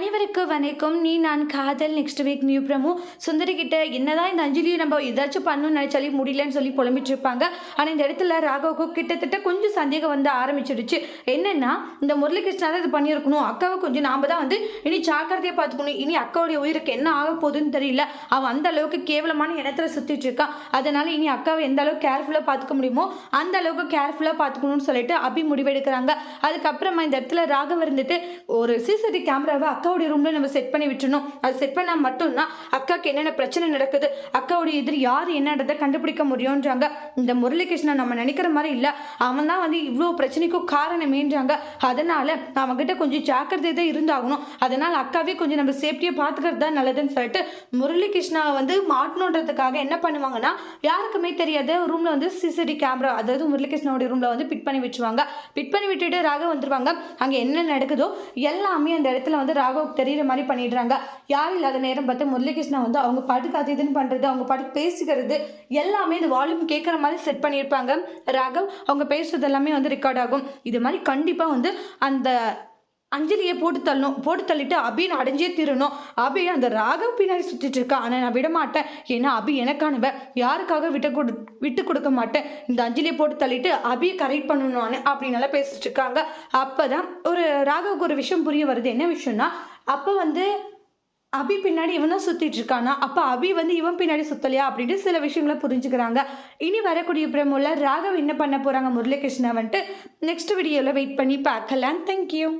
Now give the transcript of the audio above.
அனைவருக்கும் வணக்கம். நீ நான் காதல் நெக்ஸ்ட் வீக் நியூ பிரமு. சுந்தரிக்கிட்ட என்னதான் இந்த அஞ்சலியை நம்ம ஏதாச்சும் பண்ணணும்னு நினச்சாலே முடியலன்னு சொல்லி புலம்பிட்டு இருப்பாங்க ஆனால் இந்த இடத்துல ராகவுக்கு கிட்டத்தட்ட கொஞ்சம் சந்தேகம் வந்து ஆரம்பிச்சிடுச்சு. என்னென்னா இந்த முரளிகிருஷ்ணா தான் இது பண்ணியிருக்கணும். அக்காவை கொஞ்சம் நாம் தான் வந்து இனி ஜாக்கிரதையாக பார்த்துக்கணும். இனி அக்காவுடைய உயிருக்கு என்ன ஆக போகுதுன்னு தெரியல. அவன் அந்த அளவுக்கு கேவலமான இடத்துல சுற்றிட்டு இருக்கான் அதனால் இனி அக்காவை எந்த அளவுக்கு கேர்ஃபுல்லாக பார்த்துக்க முடியுமோ அந்த அளவுக்கு கேர்ஃபுல்லாக பார்த்துக்கணும்னு சொல்லிட்டு அபி முடிவெடுக்கிறாங்க. அதுக்கப்புறமா இந்த இடத்துல ராகவ் இருந்துட்டு ஒரு சிசிடிவி கேமராவை அக்கா அக்காவுடைய ரூம்ல நம்ம செட் பண்ணி விட்டுணும் அது செட் பண்ணால் மட்டும்தான் அக்காவுக்கு என்னென்ன பிரச்சனை நடக்குது அக்காவுடைய எதிர் யார் என்னன்றதை கண்டுபிடிக்க முடியும்ன்றாங்க. இந்த முரளிகிருஷ்ணன் நம்ம நினைக்கிற மாதிரி இல்லை. அவன் தான் வந்து இவ்வளோ பிரச்சனைக்கும் காரணமேன்றாங்க. அதனால அவன்கிட்ட கொஞ்சம் ஜாக்கிரதை தான் இருந்தாகணும். அதனால அக்காவே கொஞ்சம் நம்ம சேஃப்டியை பார்த்துக்கிறது தான் நல்லதுன்னு சொல்லிட்டு முரளிகிருஷ்ணாவை வந்து மாட்டணுன்றதுக்காக என்ன பண்ணுவாங்கன்னா யாருக்குமே தெரியாத ரூம்ல வந்து சிசிடிவி கேமரா அதாவது முரளிகிருஷ்ணாவுடைய ரூம்ல வந்து பிட் பண்ணி விட்டுருவாங்க. பிட் பண்ணி விட்டுட்டு ராக வந்துருவாங்க. அங்கே என்ன நடக்குதோ எல்லாமே அந்த இடத்துல வந்து ராகவுக்கு தெரியுற மாதிரி பண்ணிடுறாங்க. யாரும் இல்லாத நேரம் பார்த்து முரளிகிருஷ்ணா வந்து அவங்க பாட்டுக்கு அது இதுன்னு பண்ணுறது அவங்க பாட்டுக்கு பேசிக்கிறது எல்லாமே இந்த வால்யூம் கேட்குற மாதிரி செட் பண்ணியிருப்பாங்க. ராகவ் அவங்க பேசுறது எல்லாமே வந்து ரெக்கார்ட் ஆகும். இது மாதிரி கண்டிப்பாக வந்து அந்த அஞ்சலியை போட்டு தள்ளணும் போட்டு தள்ளிட்டு அபின்னு அடைஞ்சே தீரணும். அபி அந்த ராகவ் பின்னாடி சுற்றிட்டு இருக்கா? ஆனால் நான் விட மாட்டேன் ஏன்னா அபி எனக்கானவ யாருக்காக விட்டு கொடு விட்டு கொடுக்க மாட்டேன். இந்த அஞ்சலியை போட்டு தள்ளிட்டு அபியை கரெக்ட் பண்ணணும்னு அப்படின்னு எல்லாம் பேசிட்டு இருக்காங்க. அப்போ தான் ஒரு ராகவுக்கு ஒரு விஷயம் புரிய வருது. என்ன விஷயம்னா அப்போ வந்து அபி பின்னாடி இவன் தான் சுற்றிட்டு இருக்கானா? அப்போ அபி வந்து இவன் பின்னாடி சுத்தலையா அப்படின்ட்டு சில விஷயங்களை புரிஞ்சுக்கிறாங்க. இனி வரக்கூடிய பிரமுள்ள ராகவ் என்ன பண்ண போகிறாங்க முரளிகிருஷ்ணா வந்துட்டு நெக்ஸ்ட் வீடியோவில் வெயிட் பண்ணி பார்க்கலாம். தேங்க்யூ